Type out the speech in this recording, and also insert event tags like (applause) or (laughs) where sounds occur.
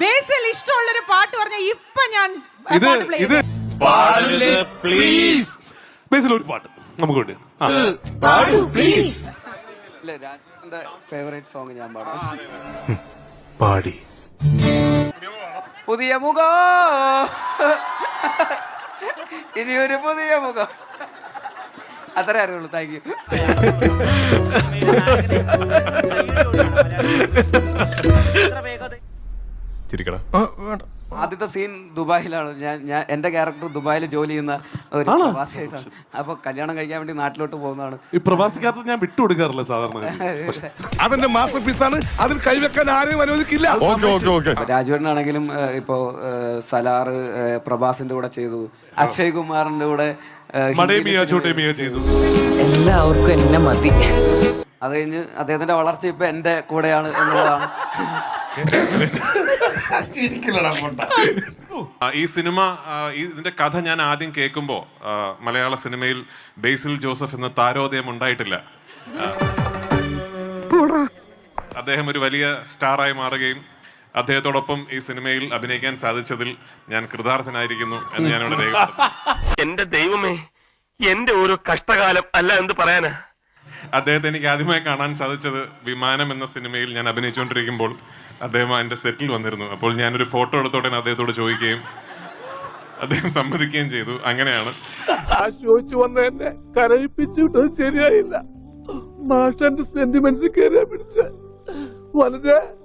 ബേസിൽ ഇഷ്ടമുള്ള ഒരു പാട്ട് പറഞ്ഞ ഇപ്പൊ ഞാൻ ഇത് പാട്ട് play ഇത് ചെയ്യും. പ്ലീസ് ബേസിൽ ഒരു പാട്ട് നമുക്ക് വേണ്ടി. ആ. ഇല്ല രാജന്റെ ഫേവറേറ്റ് സോങ് ഞാൻ പാടാം. പാടി. പുതിയ മുഖം. ഒരു പുതിയ മുഖം. അത്രേ അറിയുള്ളൂ താങ്ക് യു (laughs) ചിരിക്കടാ ആദ്യത്തെ സീൻ ദുബായിലാണ്. ഞാൻ ഞാൻ എന്റെ ക്യാരക്ടർ ദുബായിൽ ജോലി ചെയ്യുന്ന ഒരു പ്രവാസിയായിട്ടാണ്. അപ്പൊ കല്യാണം കഴിക്കാൻ വേണ്ടി നാട്ടിലോട്ട് പോകുന്നതാണ്. ഈ പ്രവാസിക്കാർക്ക് ഞാൻ വിട്ടു കൊടുക്കാറില്ല സാധാരണ. (laughs) അതെന്റെ മാസ്റ്റർ പീസാണ് അതിൽ കൈവെക്കാൻ ആരെയും അനുവദിക്കില്ല. രാജുവേണാണെങ്കിലും ഇപ്പൊ രാജുവേട്ടനാണെങ്കിലും സലാറ് പ്രഭാസിന്റെ കൂടെ ചെയ്തു. അക്ഷയ് കുമാറിന്റെ കൂടെ എല്ലാവർക്കും എന്നെ മതി. അത് കഴിഞ്ഞ് അദ്ദേഹത്തിന്റെ വളർച്ച ഇപ്പൊ എന്റെ കൂടെയാണ് എന്നുള്ളതാണ്. (laughs) ആ, ഈ സിനിമ ആ, ഈ ഇതിന്റെ കഥ ഞാൻ ആദ്യം കേൾക്കുമ്പോൾ മലയാള സിനിമയിൽ ബേസിൽ ജോസഫ് എന്ന താരോദയം ഉണ്ടായിട്ടില്ല. ആ, അദ്ദേഹം ഒരു വലിയ സ്റ്റാറായി മാറുകയും അദ്ദേഹത്തോടൊപ്പം ഈ സിനിമയിൽ അഭിനയിക്കാൻ സാധിച്ചതിൽ ഞാൻ കൃതാർത്ഥനായിരിക്കുന്നു എന്ന് ഞാനിവിടെ ഇവിടെ രേഖപ്പെടുത്തുന്നു. എന്റെ ദൈവമേ എന്റെ ഓരോ കഷ്ടകാലം അല്ല എന്ത് പറയാനാ? അദ്ദേഹത്തെ എനിക്ക് ആദ്യമായി കാണാൻ സാധിച്ചത് വിമാനം എന്ന സിനിമയിൽ ഞാൻ അഭിനയിച്ചുകൊണ്ടിരിക്കുമ്പോൾ അദ്ദേഹം എന്റെ സെറ്റിൽ വന്നിരുന്നു. അപ്പോൾ ഞാനൊരു ഫോട്ടോ എടുത്തോടെ അദ്ദേഹത്തോട് ചോദിക്കുകയും അദ്ദേഹം സമ്മതിക്കുകയും ചെയ്തു. അങ്ങനെയാണ്. ചോദിച്ചു വന്ന എന്നെ കരയിപ്പിച്ചു വിട്ടത് ശരിയായില്ല. മാഷന്റെ സെന്റിമെന്റ്സ് കയറിയാ പിടിച്ച. വലുത്